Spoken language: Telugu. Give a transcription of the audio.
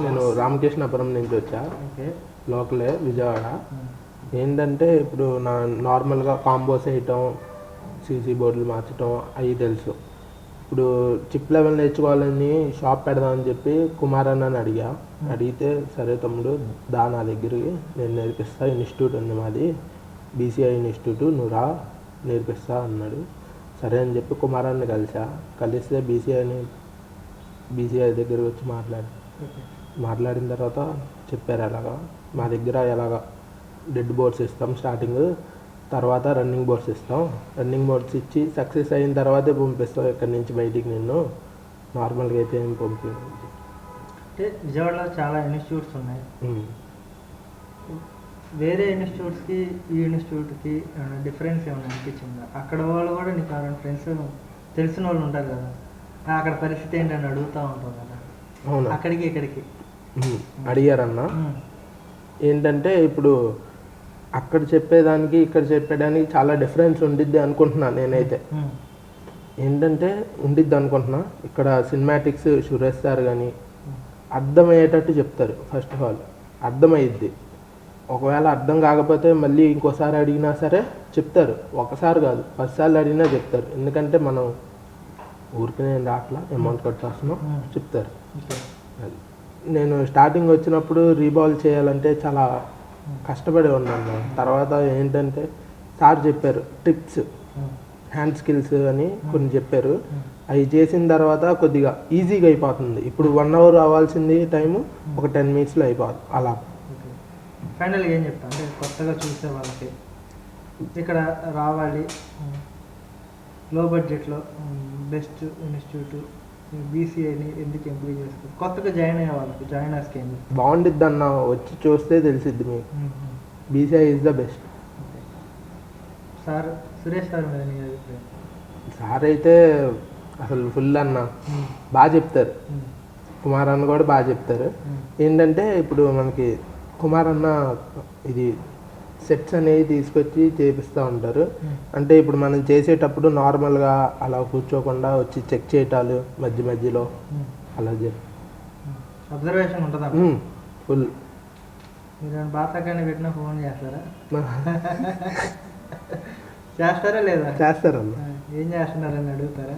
నేను రామకృష్ణపురం నుంచి వచ్చా. లోకలే విజయవాడ. ఏంటంటే ఇప్పుడు నా నార్మల్గా కాంబోస్ వేయటం సీసీ బోర్డులు మార్చటం అవి తెలుసు. ఇప్పుడు చిప్ లెవెల్ నేర్చుకోవాలని షాప్ పెడదామని చెప్పి కుమార్ అన్నని అడిగా అడిగితే సరే తమ్ముడు దా నా దగ్గరికి నేను నేర్పిస్తా ఇన్స్టిట్యూట్ ఉంది మాది. బీసీఐ ఇన్స్టిట్యూట్ నువ్వు రా నేర్పిస్తా అన్నాడు. సరే అని చెప్పి కుమార్ అన్నని కలిసా. కలిస్తే బీసీఐని బీసీఐ దగ్గరికి వచ్చి మాట్లాడి. మాట్లాడిన తర్వాత చెప్పారు ఎలాగా? మా దగ్గర ఎలాగా? డెడ్ బోర్డ్స్ ఇస్తాం స్టార్టింగ్ తర్వాత రన్నింగ్ బోర్డ్స్ ఇస్తాం. రన్నింగ్ బోర్డ్స్ ఇచ్చి సక్సెస్ అయిన తర్వాతే పంపిస్తాం ఇక్కడి నుంచి బయటికి నిన్ను. నార్మల్గా అయితే ఏం పంపి అంటే విజయవాడలో చాలా ఇన్స్టిట్యూట్స్ ఉన్నాయి. వేరే ఇన్స్టిట్యూట్స్కి ఈ ఇన్స్టిట్యూట్కి డిఫరెన్స్ ఏమైనా అనిపించిందా? అక్కడ వాళ్ళు కూడా నీకు ఎవరైనా ఫ్రెండ్స్ తెలిసిన వాళ్ళు ఉంటారు కదా "ఆ, అక్కడ పరిస్థితి ఏంటని అడుగుతూ ఉంటాం కదా. అవునా? అక్కడికి ఇక్కడికి. అడిగారన్నా. ఏంటంటే ఇప్పుడు అక్కడ చెప్పేదానికి ఇక్కడ చెప్పేదానికి చాలా డిఫరెన్స్ ఉండిద్ది అనుకుంటున్నాను నేనైతే. ఏంటంటే ఉండిద్ది అనుకుంటున్నా. ఇక్కడ సినిమాటిక్స్ సురేష్ సార్ కానీ అర్థమయ్యేటట్టు చెప్తారు ఫస్ట్ ఆఫ్ ఆల్. అర్థమయ్యిద్ది. ఒకవేళ అర్థం కాకపోతే మళ్ళీ ఇంకోసారి అడిగినా సరే చెప్తారు. ఒకసారి కాదు పదిసార్లు అడిగినా చెప్తారు. ఎందుకంటే మనం ఊరికి నేను రాట్లా అమౌంట్ కట్టేస్తున్నాం. చెప్తారు. అది. నేను స్టార్టింగ్ వచ్చినప్పుడు రీబాల్ చేయాలంటే చాలా కష్టపడి ఉన్నాను తర్వాత ఏంటంటే సార్ చెప్పారు టిప్స్ హ్యాండ్ స్కిల్స్ అని కొన్ని చెప్పారు. అవి చేసిన తర్వాత కొద్దిగా ఈజీగా అయిపోతుంది. ఇప్పుడు వన్ అవర్ అవ్వాల్సింది టైము ఒక టెన్ మినిట్స్లో అయిపోతుంది అలా. ఫైనల్గా ఏం చెప్తా? అంటే కొత్తగా చూసే వాళ్ళకి ఇక్కడ రావాలి. లో బడ్జెట్లో బెస్ట్ ఇన్స్టిట్యూట్ బీసీఐని ఎందుకు ఎంప్లాయ్ చేస్తారు? కొత్తగా జాయిన్ అయ్యే వాళ్ళకి జాయినర్స్కి ఏం చెప్తారు? బాగుండిద్ది అన్న వచ్చి చూస్తే తెలిసిద్ది మీకు. BCI is the best sir Suresh sir మీద నీ అభిప్రాయం? సార్ అయితే అసలు ఫుల్ అన్న. బాగా చెప్తారు. కుమార్ అన్న కూడా బాగా చెప్తారు. ఏంటంటే ఇప్పుడు మనకి కుమార్ అన్న ఇది సెట్స్ అనేవి తీసుకొచ్చి చేపిస్తూ ఉంటారు. అంటే ఇప్పుడు మనం చేసేటప్పుడు నార్మల్గా అలా కూర్చోకుండా వచ్చి చెక్ చేయటాలు మధ్య మధ్యలో అలా అబ్జర్వేషన్ ఉంటుందా? ఫుల్ మీరు బాతాకాన్ని పెట్టినా ఫోన్ చేస్తారా? చేస్తారా లేదా? చేస్తారన్న ఆ, ఏం చేస్తున్నారని అడుగుతారా.